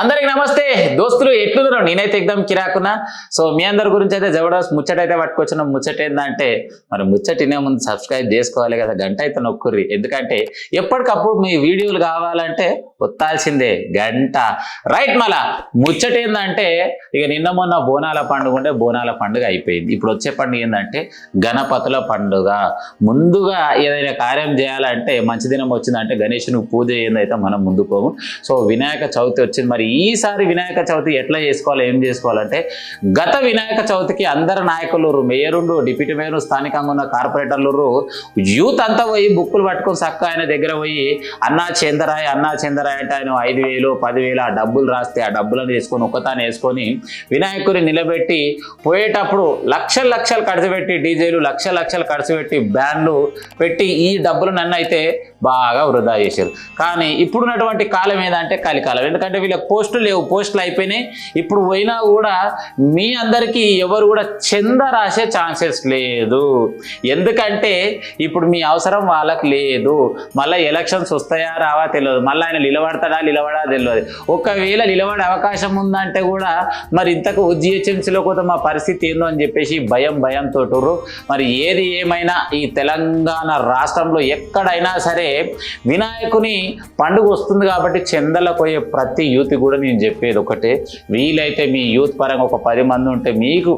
అందరికి నమస్తే. దోస్తులు ఎట్లున్నారు? నేనైతే ఎగ్దం కిరాకున్నా. సో మీ అందరి గురించి అయితే జబర్దస్త్ ముచ్చట అయితే పట్టుకొచ్చిన. ముచ్చట ఏంటంటే మరి ముచ్చట తినే ముందు సబ్స్క్రైబ్ చేసుకోవాలి కదా. గంట అయితే నొక్కుర్రి. ఎందుకంటే ఎప్పటికప్పుడు మీ వీడియోలు కావాలంటే ఒత్తాల్సిందే. గంట. రైట్ మళ్ళా ముచ్చట ఏంటంటే ఇక నిన్న మొన్న బోనాల పండుగ ఉంటే బోనాల పండుగ అయిపోయింది. ఇప్పుడు వచ్చే పండుగ ఏంటంటే గణపతుల పండుగ. ముందుగా ఏదైనా కార్యం చేయాలంటే మంచి దినం వచ్చిందంటే గణేషుని పూజ ఏందైతే మనం ముందుకోము పోము. సో వినాయక చవితి వచ్చింది మరి ఈసారి వినాయక చవితి ఎట్లా చేసుకోవాలి ఏం చేసుకోవాలంటే గత వినాయక చవితికి అందరు నాయకులు మేయరుండు డిప్యూటీ మేయరు స్థానికంగా ఉన్న కార్పొరేటర్లు యూత్ అంతా పోయి బుక్కులు పట్టుకొని చక్క ఆయన దగ్గర పోయి అన్నా చందరాయ్ అన్నా చందరాయ్ అంటే ఆయన ఐదు వేలు పదివేలు ఆ డబ్బులు రాస్తే ఆ డబ్బులను వేసుకొని ఒక్కతాను వేసుకొని వినాయకుడిని నిలబెట్టి పోయేటప్పుడు లక్షలు లక్షలు ఖర్చు పెట్టి డీజేలు లక్ష లక్షలు ఖర్చు పెట్టి బ్యాండ్లు పెట్టి ఈ డబ్బులు నన్ను అయితే బాగా వృధా చేశారు. కానీ ఇప్పుడున్నటువంటి కాలం ఏదంటే కలికాలం. ఎందుకంటే వీళ్ళకి పోస్టులు లేవు పోస్టులు అయిపోయినాయి. ఇప్పుడు పోయినా కూడా మీ అందరికీ ఎవరు కూడా చెంద రాసే ఛాన్సెస్ లేదు. ఎందుకంటే ఇప్పుడు మీ అవసరం వాళ్ళకి లేదు. మళ్ళీ ఎలక్షన్స్ వస్తాయా రావా తెలియదు. మళ్ళీ ఆయన నిలబడతాడా నిలబడా తెలియదు. ఒకవేళ నిలబడే అవకాశం ఉందంటే కూడా మరి ఇంతకు జిహెచ్ఎంసీలో కూడా మా పరిస్థితి ఏందో అని చెప్పేసి భయం భయంతో మరి ఏది ఏమైనా ఈ తెలంగాణ రాష్ట్రంలో ఎక్కడైనా సరే వినాయకుని పండుగ వస్తుంది కాబట్టి చెందలకు పోయే ప్రతి యూత్ కూడా నేను చెప్పేది ఒకటే. వీలైతే మీ యూత్ పరంగా ఒక పది మంది ఉంటే మీకు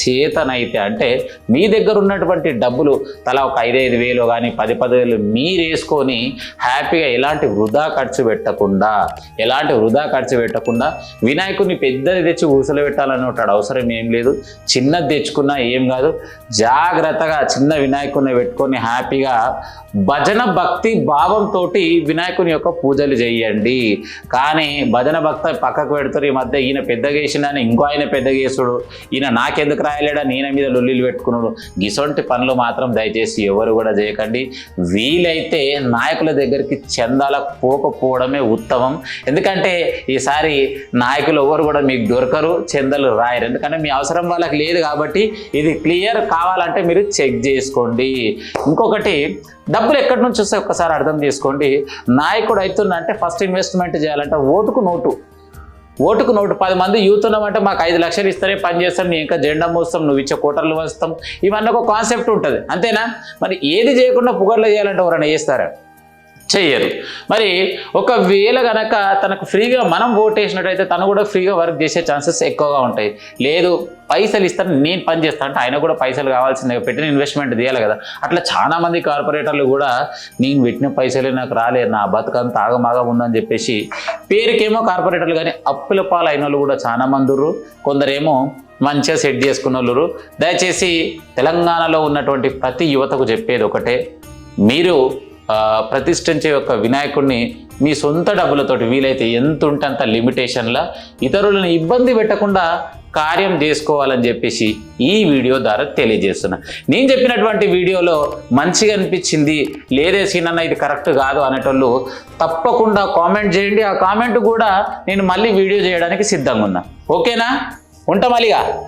చేతనైతే అంటే మీ దగ్గర ఉన్నటువంటి డబ్బులు తలా ఒక ఐదైదు వేలు కానీ పది పదివేలు మీరు వేసుకొని హ్యాపీగా ఎలాంటి వృధా ఖర్చు పెట్టకుండా ఎలాంటి వృధా ఖర్చు పెట్టకుండా వినాయకుడిని పెద్దది తెచ్చి ఊసలు పెట్టాలని ఉంటాడు అవసరం ఏం లేదు. చిన్నది తెచ్చుకున్నా ఏం కాదు. జాగ్రత్తగా చిన్న వినాయకుడిని పెట్టుకొని హ్యాపీగా భజన భక్తి భావంతో వినాయకుని యొక్క పూజలు చేయండి. కానీ భజన భక్త పక్కకు పెడుతున్న ఈ మధ్య ఈయన పెద్దగా వేసిండని ఇంకో ఆయన పెద్దగా వేసుడు ఈయన నాకెందుకు ఎందుకు రాయలేడా? నేను మీద లొల్లిలు పెట్టుకున్నాడు. గిసొంటి పనులు మాత్రం దయచేసి ఎవరు కూడా చేయకండి. వీలైతే నాయకుల దగ్గరికి చందాల పోకపోవడమే ఉత్తమం. ఎందుకంటే ఈసారి నాయకులు ఎవరు కూడా మీకు దొరకరు చందలు రాయరు. ఎందుకంటే మీ అవసరం వాళ్ళకి లేదు కాబట్టి ఇది క్లియర్ కావాలంటే మీరు చెక్ చేసుకోండి. ఇంకొకటి డబ్బులు ఎక్కడి నుంచి వస్తే ఒక్కసారి అర్థం చేసుకోండి. నాయకుడు అవుతుందంటే ఫస్ట్ ఇన్వెస్ట్మెంట్ చేయాలంటే ఓటుకు నోటు. ఓటుకు నోటు పది మంది యూత్ ఉన్నామంటే మాకు ఐదు లక్షలు ఇస్తారే పని చేస్తాం నీ ఇంకా జెండా మోస్తాం నువ్వు ఇచ్చే కోటర్లు వస్తాం ఇవన్నీ ఒక కాన్సెప్ట్ ఉంటుంది. అంతేనా? మరి ఏది చేయకుండా పుగర్లు చేయాలంటే ఎవరైనా చేస్తారా? చేయరు. మరి ఒకవేళ గనక తనకు ఫ్రీగా మనం ఓట్ వేసినట్టయితే తను కూడా ఫ్రీగా వర్క్ చేసే ఛాన్సెస్ ఎక్కువగా ఉంటాయి. లేదు పైసలు ఇస్తాను నేను పని చేస్తాను అంటే ఆయన కూడా పైసలు కావాల్సిందే పెట్టిన ఇన్వెస్ట్మెంట్ తీయాలి కదా. అట్లా చాలా మంది కార్పొరేటర్లు కూడా నేను పెట్టిన పైసలే నాకు రాలేదు నా బతుకంత ఆగమాగం ఉందని చెప్పేసి పేరుకేమో కార్పొరేటర్లు కానీ అప్పుల పాలైన వాళ్ళు కూడా చాలామంది కొందరేమో మంచిగా సెట్ చేసుకున్న వాళ్ళు దయచేసి తెలంగాణలో ఉన్నటువంటి ప్రతి యువతకు చెప్పేది ఒకటే. మీరు ప్రతిష్ఠించే యొక్క వినాయకుడిని మీ సొంత డబ్బులతోటి వీలైతే ఎంత ఉంటే అంత లిమిటేషన్లా ఇతరులను ఇబ్బంది పెట్టకుండా కార్యం చేసుకోవాలని చెప్పేసి ఈ వీడియో ద్వారా తెలియజేస్తున్నా. నేను చెప్పినటువంటి వీడియోలో మంచిగా అనిపించింది లేదే సీనన్న ఇది కరెక్ట్ కాదు అనేటోళ్ళు తప్పకుండా కామెంట్ చేయండి. ఆ కామెంట్ కూడా నేను మళ్ళీ వీడియో చేయడానికి సిద్ధంగా ఉన్నా. ఓకేనా? ఉంటాం మళ్ళీగా.